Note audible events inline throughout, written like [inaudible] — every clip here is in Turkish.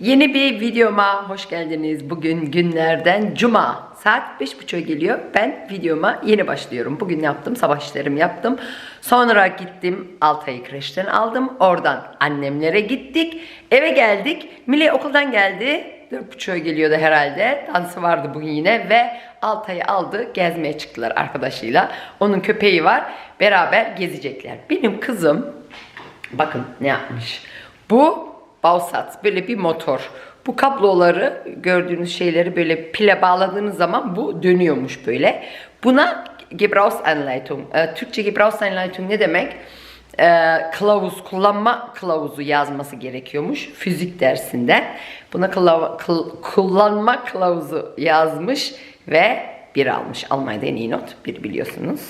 Yeni bir videoma hoş geldiniz. Bugün günlerden cuma. Saat 5.30'a geliyor. Ben videoma yeni başlıyorum. Bugün ne yaptım? Sabah işlerimi yaptım. Sonra gittim Altay'ı kreşten aldım. Oradan annemlere gittik. Eve geldik. Mile okuldan geldi. 4.30'a geliyordu herhalde. Dansı vardı bugün yine ve Altay'ı aldı. Gezmeye çıktılar arkadaşıyla. Onun köpeği var. Beraber gezecekler. Benim kızım bakın ne yapmış. Bu Bausat böyle bir motor. Bu kabloları gördüğünüz şeyleri böyle pile bağladığınız zaman bu dönüyormuş böyle. Buna Gebrauchsanleitung. E, Türkçe Gebrauchsanleitung ne demek? E, kılavuz, kullanma kılavuzu yazması gerekiyormuş fizik dersinde. Buna kılav- kıl- kullanma kılavuzu yazmış ve bir almış. Almanya'da en iyi not bir biliyorsunuz.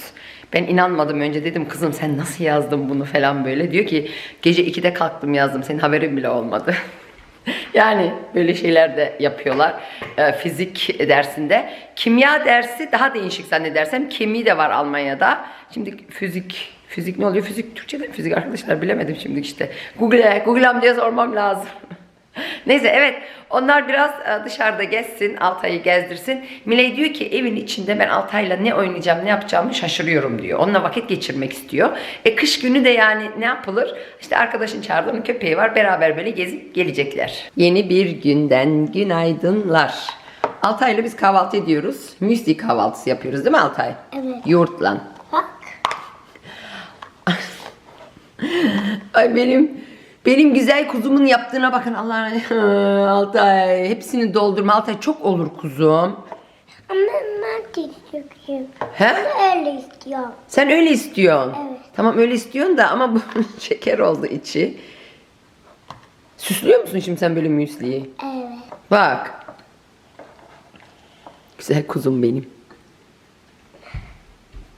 Ben inanmadım önce dedim kızım sen nasıl yazdın bunu falan böyle. Diyor ki gece 2'de kalktım yazdım senin haberin bile olmadı. [laughs] yani böyle şeyler de yapıyorlar e, fizik dersinde. Kimya dersi daha değişik zannedersem. Kemi de var Almanya'da. Şimdi fizik fizik ne oluyor? Fizik Türkçe'de mi fizik arkadaşlar bilemedim şimdi işte. Google'e Google amcaya sormam lazım. [laughs] Neyse evet onlar biraz e, dışarıda gezsin Altay'ı gezdirsin. Miley diyor ki evin içinde ben Altay'la ne oynayacağım ne yapacağımı şaşırıyorum diyor. Onunla vakit geçirmek istiyor. E kış günü de yani ne yapılır? İşte arkadaşın çağırdı onun köpeği var beraber böyle gezip gelecekler. Yeni bir günden günaydınlar. Altay'la biz kahvaltı ediyoruz. Müsli kahvaltısı yapıyoruz değil mi Altay? Evet. Yoğurtla. Bak. Ay benim benim güzel kuzumun yaptığına bakın Allah [laughs] Altay hepsini doldurma Altay çok olur kuzum. Ama ben de istiyorum. He? Ben öyle istiyorum. Sen öyle istiyorsun. Evet. Tamam öyle istiyorsun da ama bu [laughs] şeker oldu içi. Süslüyor musun şimdi sen böyle müsliyi? Evet. Bak. Güzel kuzum benim.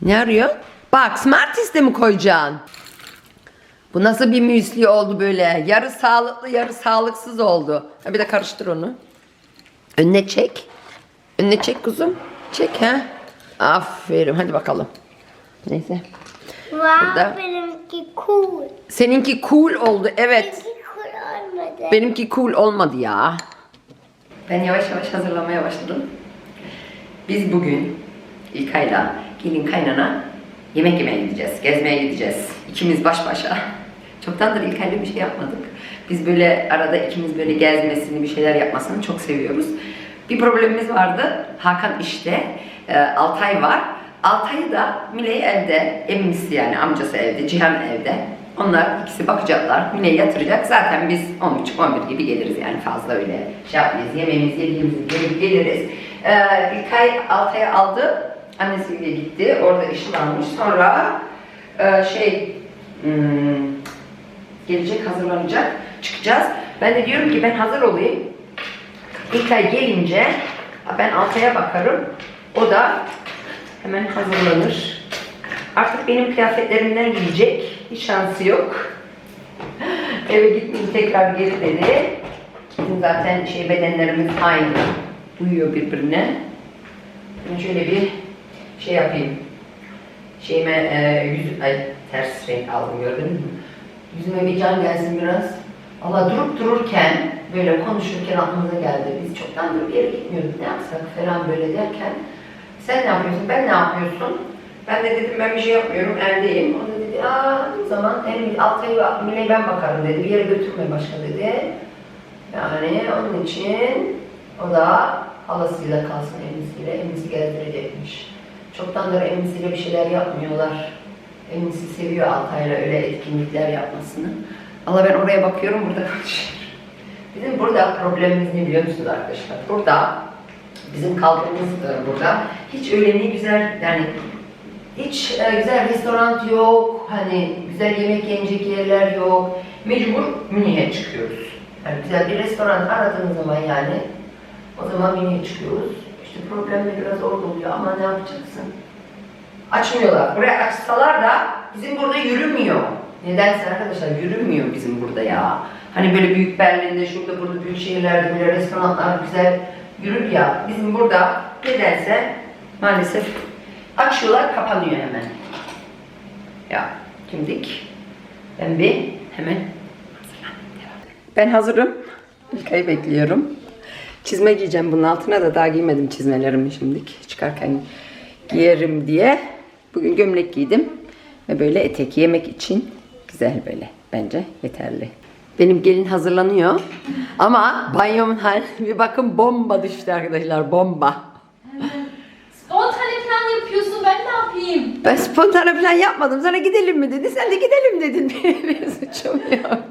Ne arıyor? Bak Smarties de mi koyacaksın? Bu nasıl bir müsli oldu böyle? Yarı sağlıklı yarı sağlıksız oldu. Ha bir de karıştır onu. Önüne çek. Önüne çek kuzum. Çek ha. Aferin hadi bakalım. Neyse. Wow, Burada. benimki cool. Seninki cool oldu evet. Benimki cool olmadı. Benimki cool olmadı ya. Ben yavaş yavaş hazırlamaya başladım. Biz bugün İlkay'la gelin kaynana yemek yemeye gideceğiz. Gezmeye gideceğiz. İkimiz baş başa. Çoktandır İlkay'la bir şey yapmadık. Biz böyle arada ikimiz böyle gezmesini, bir şeyler yapmasını çok seviyoruz. Bir problemimiz vardı. Hakan işte. E, Altay var. Altay'ı da Miley evde, emisi yani amcası evde, Cihan evde. Onlar ikisi bakacaklar. Mine'yi yatıracak. Zaten biz 10.30-11 gibi geliriz yani fazla öyle şey yapmayız. Yemeğimizi yediğimizi geliriz. Ee, İlkay Altay'ı aldı. Annesiyle gitti. Orada işi varmış. Sonra e, şey hmm, gelecek hazırlanacak. Çıkacağız. Ben de diyorum ki ben hazır olayım. İlkay gelince ben Altay'a bakarım. O da hemen hazırlanır. Artık benim kıyafetlerimden giyecek. Hiç şansı yok. Eve gitmeyeyim tekrar geri dedi. Zaten şey bedenlerimiz aynı. Uyuyor birbirine. Ben şöyle bir şey yapayım. Şeyime e, yüz, ay ters renk aldım gördün mü? Yüzüme bir can gelsin biraz. Allah durup dururken böyle konuşurken aklımıza geldi. Biz çoktandır bir yere gitmiyorduk. Ne yapsak falan böyle derken sen ne yapıyorsun? Ben ne yapıyorsun? Ben de dedim ben bir şey yapmıyorum evdeyim. O da dedi aa o zaman en Altay'ı ve Mine'yi ben bakarım dedi. Bir yere götürme başka dedi. Yani onun için o da halasıyla kalsın emisiyle. Emisi gezdirecekmiş. Çoktandır emisiyle bir şeyler yapmıyorlar. Emisi seviyor Altay'la öyle etkinlikler yapmasını. Allah ben oraya bakıyorum burada konuşuyorum. Bizim burada problemimiz ne biliyor musunuz arkadaşlar? Burada bizim kaldığımız burada hiç öyle ne güzel yani hiç e, güzel restoran yok, hani güzel yemek yenecek yerler yok. Mecbur Münih'e çıkıyoruz. Yani güzel bir restoran aradığınız zaman yani o zaman Münih'e çıkıyoruz. İşte problem de biraz orada oluyor ama ne yapacaksın? Açmıyorlar. Buraya açsalar da bizim burada yürümüyor. Nedense arkadaşlar yürümüyor bizim burada ya. Hani böyle büyük Berlin'de, şurada burada büyük şehirlerde böyle restoranlar güzel yürür ya. Bizim burada nedense maalesef açıyorlar kapanıyor hemen. Ya şimdilik ben bir hemen. Ben hazırım. İlkay'ı bekliyorum. Çizme giyeceğim bunun altına da daha giymedim çizmelerimi şimdilik. Çıkarken giyerim diye. Bugün gömlek giydim. Ve böyle etek yemek için güzel böyle. Bence yeterli. Benim gelin hazırlanıyor. Ama banyomun hali bir bakın bomba düştü arkadaşlar bomba. Spontane plan yapıyorsun ben ne yapayım? Ben spontane plan yapmadım. Sana gidelim mi dedi. Sen de gidelim dedin. [laughs] Benim suçum yok.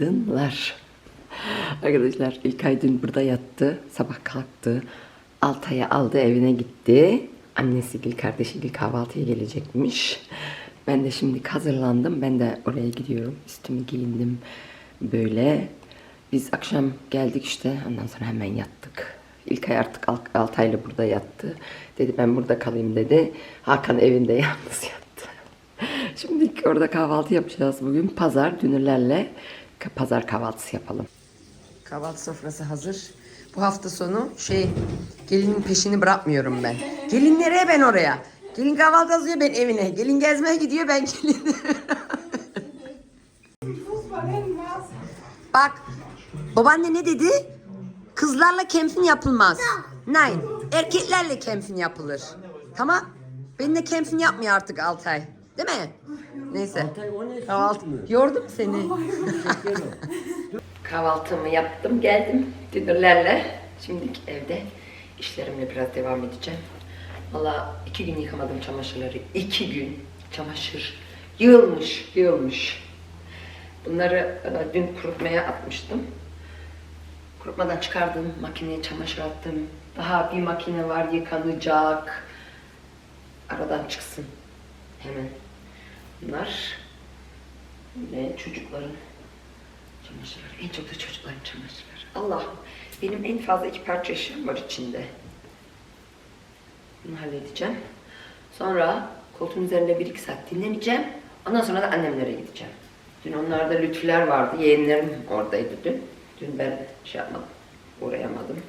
Günaydınlar. Arkadaşlar İlkay dün burada yattı. Sabah kalktı. Altay'ı aldı evine gitti. Annesi Gül, kardeşi Gül kahvaltıya gelecekmiş. Ben de şimdi hazırlandım. Ben de oraya gidiyorum. Üstümü giyindim. Böyle. Biz akşam geldik işte. Ondan sonra hemen yattık. İlkay artık Al- Altay'la burada yattı. Dedi ben burada kalayım dedi. Hakan evinde [laughs] yalnız yattı. Şimdi orada kahvaltı yapacağız bugün. Pazar dünürlerle pazar kahvaltısı yapalım. Kahvaltı sofrası hazır. Bu hafta sonu şey gelinin peşini bırakmıyorum ben. Gelin nereye ben oraya? Gelin kahvaltı hazırlıyor ben evine. Gelin gezmeye gidiyor ben gelin. [laughs] Bak babaanne ne dedi? Kızlarla kempin yapılmaz. Nein. Erkeklerle kempin yapılır. Tamam. Benimle kempin yapmıyor artık Altay. Değil mi? Neyse. Kahvaltı. Yordum seni. [laughs] Kahvaltımı yaptım geldim dünürlerle. Şimdilik evde işlerimle biraz devam edeceğim. Valla iki gün yıkamadım çamaşırları. İki gün çamaşır yığılmış yığılmış. Bunları e, dün kurutmaya atmıştım. Kurutmadan çıkardım, makineye çamaşır attım. Daha bir makine var yıkanacak. Aradan çıksın. Hemen. Bunlar ne çocukların çamaşırları. En çok da çocukların çamaşırları. Allah'ım benim en fazla iki parça eşyam var içinde. Bunu halledeceğim. Sonra koltuğun üzerinde bir iki saat dinleneceğim. Ondan sonra da annemlere gideceğim. Dün onlarda lütfüler vardı. Yeğenlerim oradaydı dün. Dün ben şey yapmadım. Uğrayamadım.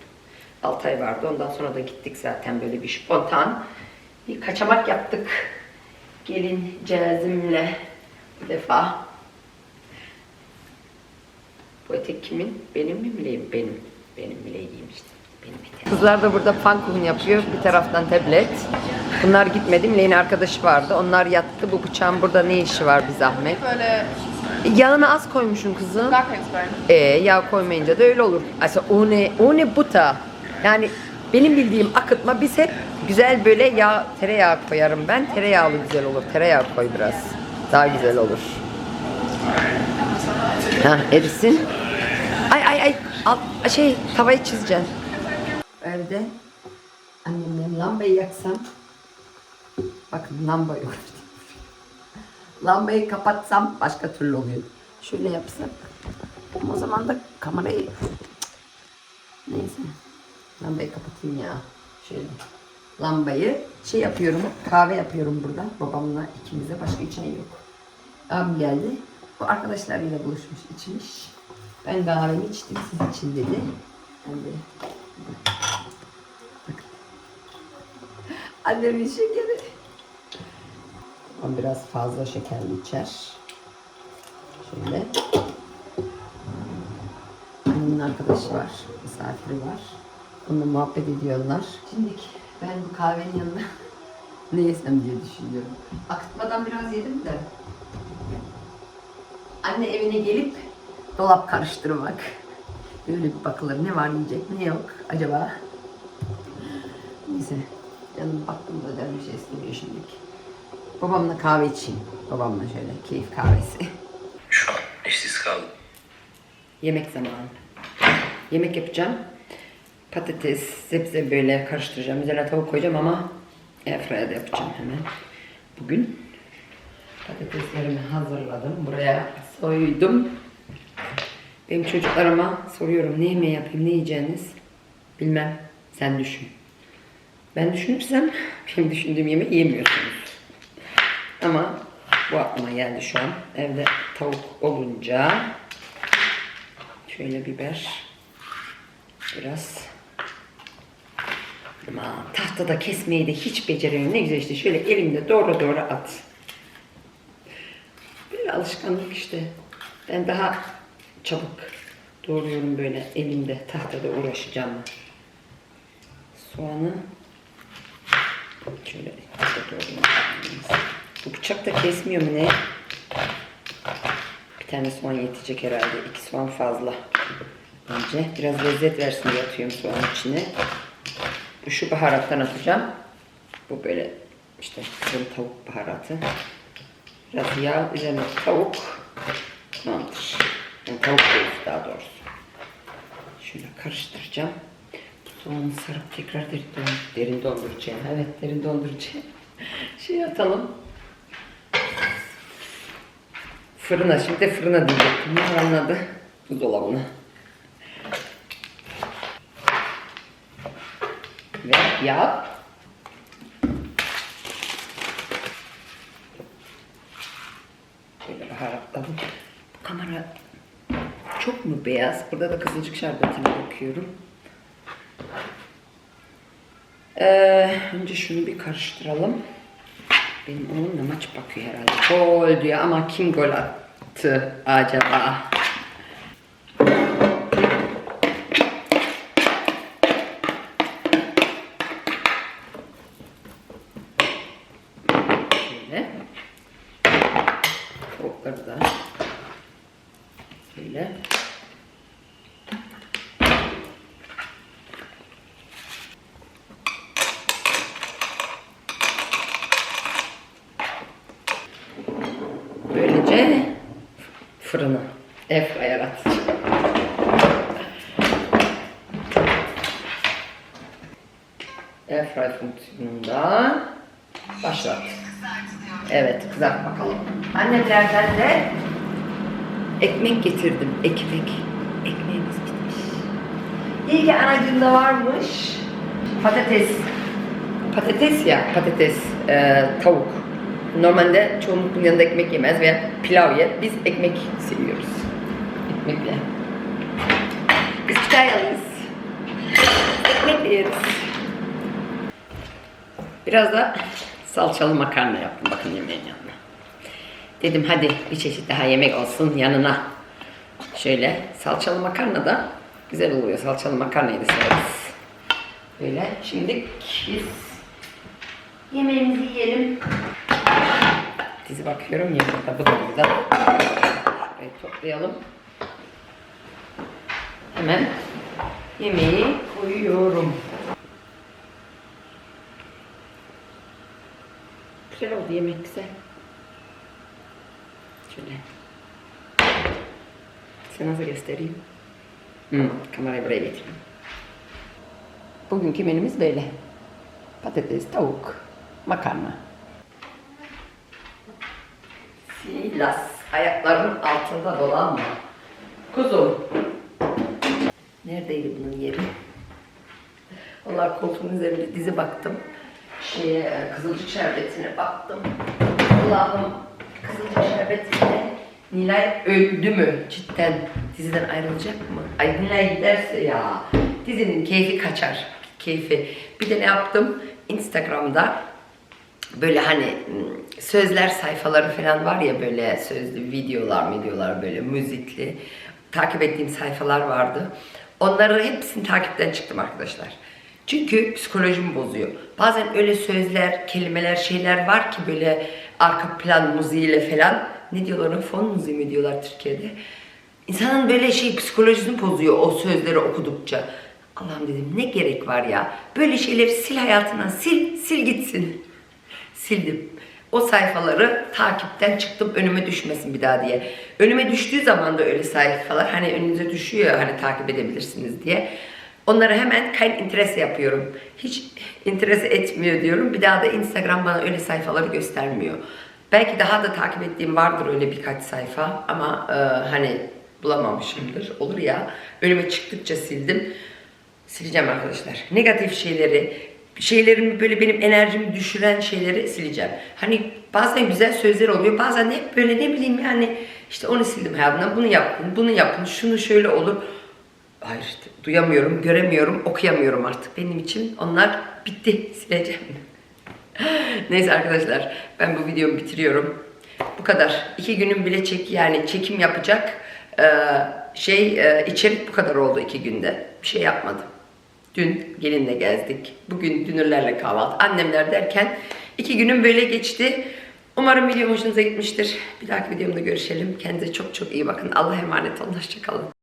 Altay vardı. Ondan sonra da gittik zaten böyle bir spontan. Bir kaçamak yaptık. Gelin cazimle bu defa. Bu etek kimin? Benim mi Mileyim? Benim. Benim Miley giymiştim. Benim eteğim. Kızlar da burada pantolon yapıyor. Bir taraftan tablet. Bunlar gitmedi. Miley'in arkadaşı vardı. Onlar yattı. Bu bıçağın burada ne işi var bir zahmet? Böyle Yağını az koymuşsun kızım. daha kayıtlar. Ee, yağ koymayınca da öyle olur. Aslında o ne, o ne buta. Yani benim bildiğim akıtma biz hep güzel böyle yağ, tereyağı koyarım ben. Tereyağlı güzel olur. Tereyağı koy biraz. Daha güzel olur. Ha erisin. Ay ay ay. Al, şey tavayı çizeceksin. Evde annemle lambayı yaksam. Bakın lamba yok. [laughs] Lambayı kapatsam başka türlü oluyor. Şöyle yapsak. O zaman da kamerayı... Neyse. Lambayı kapatayım ya. Şöyle. Lambayı şey yapıyorum. Kahve yapıyorum burada. Babamla ikimize. Başka içen yok. Abim geldi. Bu arkadaşlarıyla buluşmuş, içmiş. Ben kahvemi içtim siz için dedi. Ben de... Annemin şekeri. Babam biraz fazla şekerli içer. Şöyle. Annemin arkadaşı var, misafiri var. Onunla muhabbet ediyorlar. Şimdi ben bu kahvenin yanına [laughs] ne yesem diye düşünüyorum. Akıtmadan biraz yedim de. Anne evine gelip dolap karıştırmak. Böyle bir bakılır ne var yiyecek ne yok acaba. Neyse canım baktım da şey istemiyor şimdilik. Babamla kahve içeyim. Babamla şöyle keyif kahvesi. Şu an işsiz kaldım. Yemek zamanı. Yemek yapacağım. Patates, sebze böyle karıştıracağım. Üzerine tavuk koyacağım ama airfryer'da yapacağım hemen. Bugün patateslerimi hazırladım. Buraya soydum. Benim çocuklarıma soruyorum ne yemeği yapayım, ne yiyeceğiniz? Bilmem. Sen düşün. Ben düşünürsem [laughs] benim düşündüğüm yemeği yemiyorsunuz. Ama bu aklıma geldi şu an. Evde tavuk olunca Şöyle biber. Biraz. Ama tahtada kesmeyi de hiç beceremiyorum. Ne güzel işte şöyle elimde doğru doğru at. Böyle alışkanlık işte. Ben daha çabuk doğruyorum böyle elimde tahtada uğraşacağım. Soğanı şöyle doğrayayım. Bu bıçak da kesmiyor mu ne? Bir tane soğan yetecek herhalde. İki soğan fazla. Bence biraz lezzet versin diye atıyorum soğan içine. Şu baharattan atacağım. Bu böyle işte kızıl tavuk baharatı. Biraz yağ, üzerine tavuk. Tamamdır. Yani tavuk göğsü daha doğrusu. Şöyle karıştıracağım. Soğanı sarıp tekrar derin, derin donduracağım. Evet derin donduracağım. [laughs] Şey atalım. Fırına. Şimdi de fırına diyecektim. Anladı? Buzdolabına. Ve yağ. Böyle baharatladım. Bu kamera çok mu beyaz? Burada da kızılcık şerbetine bakıyorum. Ee, önce şunu bir karıştıralım. Benim oğlum maç bakıyor herhalde. Gol diyor ama kim gol attı acaba? Şöyle. Tavukları da şöyle. Böylece fırına airfryer atacağım. Airfryer fonksiyonunda başlat. Evet kızart bakalım. Annelerden de ekmek getirdim. Ekmek. Ekmeğimiz bitmiş. İyi ki anacığında varmış. Patates. Patates ya patates. e, tavuk. Normalde çoğunlukla yanında ekmek yemez veya pilav yer. Biz ekmek seviyoruz. Ekmekle. Biz Kütahyalıyız. Ekmekle yeriz. Biraz da salçalı makarna yaptım bakın yemeğin yanına. Dedim hadi bir çeşit daha yemek olsun yanına. Şöyle salçalı makarna da güzel oluyor. Salçalı makarnayı da severiz. Böyle şimdi biz yemeğimizi yiyelim. Dizi bakıyorum ya burada bu da burada. Şurayı toplayalım. Hemen yemeği koyuyorum. Güzel oldu yemek güzel. Şöyle. Size nasıl göstereyim? Hmm, kamerayı buraya getireyim. Bugünkü menümüz böyle. Patates, tavuk, makarna. Silas, ayaklarının altında dolanma. Kuzum. Neredeydi bunun yeri? Onlar koltuğun üzerinde dizi baktım. Şeye, kızılcık şerbetine baktım. Allah'ım kızılcık şerbetiyle Nilay öldü mü cidden? Diziden ayrılacak mı? Ay Nilay giderse ya dizinin keyfi kaçar. Keyfi. Bir de ne yaptım? Instagram'da böyle hani ım, sözler sayfaları falan var ya böyle sözlü videolar videolar böyle müzikli takip ettiğim sayfalar vardı. Onları hepsini takipten çıktım arkadaşlar. Çünkü psikolojimi bozuyor. Bazen öyle sözler, kelimeler, şeyler var ki böyle arka plan müziğiyle falan. Ne diyorlar ona? Fon müziği mi diyorlar Türkiye'de? İnsanın böyle şey psikolojisini bozuyor o sözleri okudukça. Allah'ım dedim ne gerek var ya? Böyle şeyleri sil hayatından sil, sil gitsin. Sildim. O sayfaları takipten çıktım önüme düşmesin bir daha diye. Önüme düştüğü zaman da öyle sayfalar hani önünüze düşüyor hani takip edebilirsiniz diye. Onları hemen kayn interese yapıyorum. Hiç interese etmiyor diyorum. Bir daha da Instagram bana öyle sayfaları göstermiyor. Belki daha da takip ettiğim vardır öyle birkaç sayfa ama e, hani bulamamışımdır. Olur ya. Önüme çıktıkça sildim. Sileceğim arkadaşlar. Negatif şeyleri, şeylerimi böyle benim enerjimi düşüren şeyleri sileceğim. Hani bazen güzel sözler oluyor. Bazen hep böyle ne bileyim yani işte onu sildim hayatımdan. Bunu yapın, bunu yapın, şunu şöyle olur. Hayır işte duyamıyorum, göremiyorum, okuyamıyorum artık. Benim için onlar bitti. Sileceğim. [laughs] Neyse arkadaşlar ben bu videomu bitiriyorum. Bu kadar. İki günün bile çek yani çekim yapacak e, şey e, içerik bu kadar oldu iki günde. Bir şey yapmadım. Dün gelinle gezdik. Bugün dünürlerle kahvaltı. Annemler derken iki günüm böyle geçti. Umarım video hoşunuza gitmiştir. Bir dahaki videomda görüşelim. Kendinize çok çok iyi bakın. Allah'a emanet olun. Hoşçakalın.